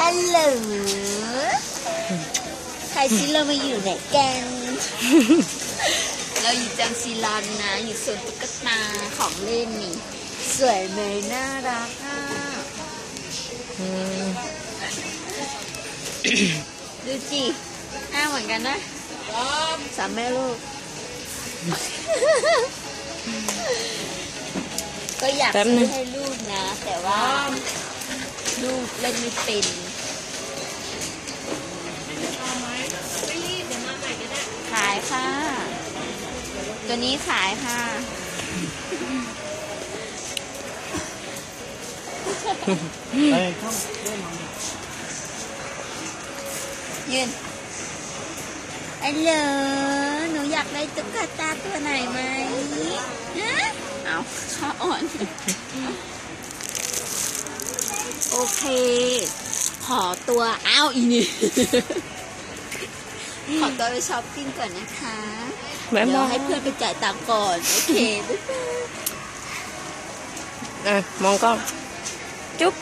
ฮัลโหลใครซิเรามาอยู่ไหนกัน เราอยู่จังซีรอนนะ อยู่สวนตุ๊กตาของเล่นนี่ สวยไหมน่ารักอะอืมดูจิหน้าเหมือนกันนะสามแม่ลูก ก็อยากซื้อให้ลูกนะ แต่ว่า ลูกเล่นไม่เป็นขายค่ะ ตัวนี้ขายค่ะไปเข้าเล่นยืนฮัลโหลหนูอยากได้ตุ๊กตาตัวไหนไหม เอาข้าอ่อน โอเค ขอตัวอ้าวอีนี่ ขอตัวไปช้อปปิ้งก่อนนะคะแม่เดี๋มยอวงให้เพื่อนไปจ่ายตังค์ก่อน โอเคบ๊ายบายอะมองกล้องจุ๊บ